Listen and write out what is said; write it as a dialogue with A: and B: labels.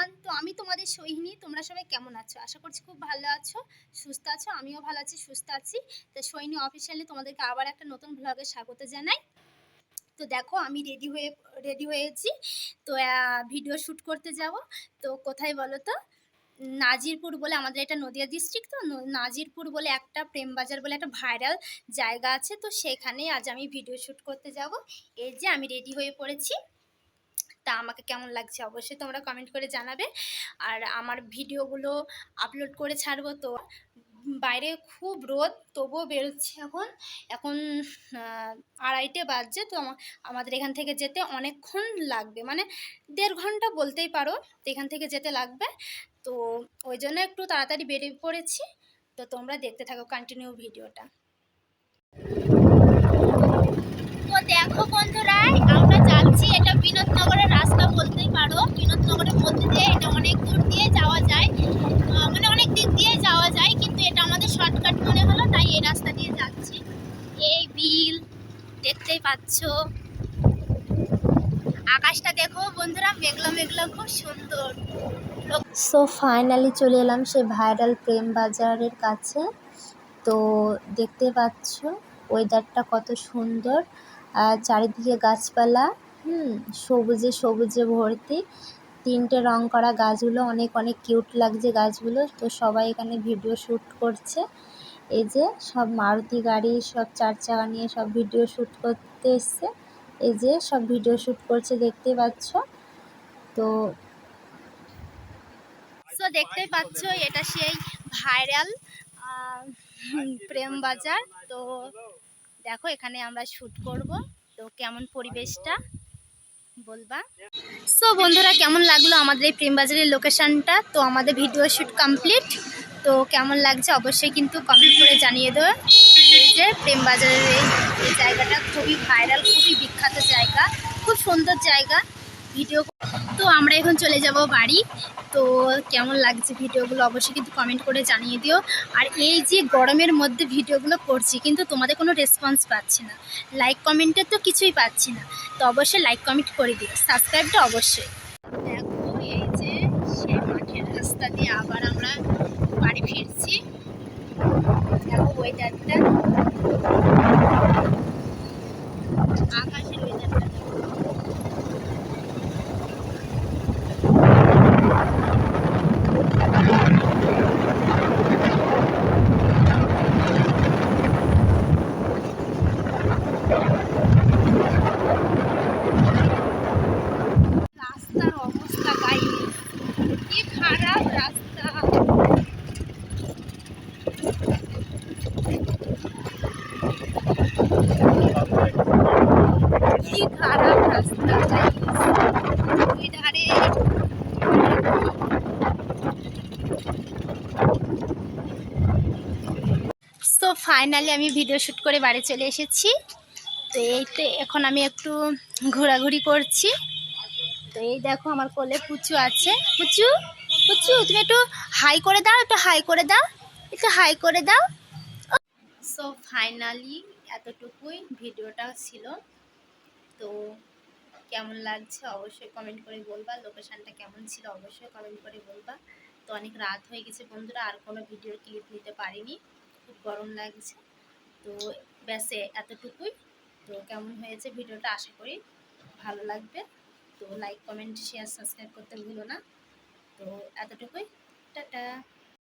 A: Everyone. তো আমি তোমাদের সৈহিনী, তোমরা সবাই কেমন আছো? আশা করছি খুব ভালো আছো, সুস্থ আছো, আমিও ভালো আছি, সুস্থ আছি। তো সৈনী অফিসিয়ালি তোমাদেরকে আবার একটা নতুন ব্লগে স্বাগত জানাই। তো দেখো, আমি রেডি হয়ে রেডি হয়েছি। তো ভিডিও শ্যুট করতে যাব। তো কোথায় বলো তো? নাজিরপুর বলে আমাদের এটা নদিয়া ডিস্ট্রিক্ট তো নাজিরপুর বলে একটা প্রেমবাজার বলে একটা ভাইরাল জায়গা আছে। তো সেখানে আজ আমি ভিডিও শ্যুট করতে যাব। এই যে আমি রেডি হয়ে পড়েছি। তা আমাকে কেমন লাগছে অবশ্যই তোমরা কমেন্ট করে জানাবে। আর আমার ভিডিওগুলো আপলোড করে ছাড়বো তো। বাইরে খুব রোদ, তবুও বেরোচ্ছে এখন। এখন আড়াইটে বাজছে, তো আমাদের এখান থেকে যেতে অনেকক্ষণ লাগবে। মানে দেড় ঘণ্টা বলতেই পারো এখান থেকে যেতে লাগবে। তো ওই জন্য একটু তাড়াতাড়ি বেরিয়ে পড়েছি। তো তোমরা দেখতে থাকো কন্টিনিউ ভিডিওটা তো দেখো বন্ধুরা আমরা যাচ্ছি এটা বিনোদনগরের রাস্তা বলতেই পারো বিনোদনগরের মধ্যে দিয়ে এটা অনেক দূর দিয়ে যাওয়া যায় আহ, মানে অনেক দিক দিয়ে যাওয়া যায় কিন্তু এটা আমাদের শর্টকাট মনে হলো তাই এই রাস্তা দিয়ে যাচ্ছি বিল দেখতেই পাচ্ছো। আকাশটা দেখো বন্ধুরা, মেঘলা মেঘলা, খুব সুন্দর। সো ফাইনালি চলে এলাম সে ভাইরাল প্রেম বাজারের কাছে। তো দেখতে পাচ্ছ ওয়েদারটা কত সুন্দর। চারিদিকে গাছপালা, হুম, সবুজে সবুজে ভর্তি। তিনটে রং করা গাছগুলো, অনেক অনেক কিউট লাগছে গাছগুলো। তো সবাই এখানে ভিডিও শ্যুট করছে। এই যে সব মারুতি গাড়ি, সব চার চাকা নিয়ে সব ভিডিও শ্যুট করতে এসছে। এই যে সব ভিডিও শ্যুট করছে দেখতে পাচ্ছ। তো তো দেখতেই পাচ্ছ, এটা সেই ভাইরাল প্রেম বাজার। তো দেখো, এখানে আমরা শ্যুট করব। তো কেমন পরিবেশটা বলবা? সো বন্ধুরা, কেমন লাগল আমাদের এই প্রেম বাজারের লোকেশনটা তো আমাদের ভিডিও শ্যুট কমপ্লিট তো কেমন লাগছে অবশ্যই কিন্তু কমেন্ট করে জানিয়ে দেবে। যে প্রেম বাজারের এই জায়গাটা খুবই ভাইরাল খুবই বিখ্যাত জায়গা, খুব সুন্দর জায়গা। ভিডিও তো আমরা এখন চলে যাব বাড়ি। তো কেমন লাগছে ভিডিওগুলো অবশ্যই কিন্তু কমেন্ট করে জানিয়ে দিও। আর এই যে গরমের মধ্যে ভিডিওগুলো করছি, কিন্তু তোমাদের কোনো রেসপন্স পাচ্ছি না। লাইক কমেন্টের তো কিছুই পাচ্ছি না। তো অবশ্যই লাইক কমেন্ট করে দিও। সাবস্ক্রাইবটা অবশ্যই। দেখো, এই যে সেই মাঠের রাস্তা দিয়ে আবার আমরা বাড়ি ফিরছি। দেখো ওয়েদারটা আকাশের ওয়েদারটা দেখো রাস্তার অবস্থা গাই কি খারাপ রাস্তা কি খারাপ রাস্তা ধারে। ফাইনালি আমি ভিডিও শ্যুট করে বাড়ি চলে এসেছি। তো এই তো এখন আমি একটু ঘোরাঘুরি করছি। তো এই দেখো আমার কোলে পুচু আছে। পুচু পুচু, তুমি একটু হাই করে দাও, একটু হাই করে দাও, একটু হাই করে দাও। সো ফাইনালি এতটুকুই ভিডিওটা ছিল। তো কেমন লাগছে অবশ্যই কমেন্ট করে বলবা। লোকেশানটা কেমন ছিল অবশ্যই কমেন্ট করে বলবা। তো অনেক রাত হয়ে গেছে বন্ধুরা, আর কোনো ভিডিওর ক্লিপ নিতে পারিনি। খুব গরম লাগছে। তো ব্যাসে এতটুকুই। তো কেমন হয়েছে ভিডিওটা আশা করি ভালো লাগবে। তো লাইক কমেন্ট শেয়ার সাবস্ক্রাইব করতে ভুলো না। তো এতটুকুই। টাটা।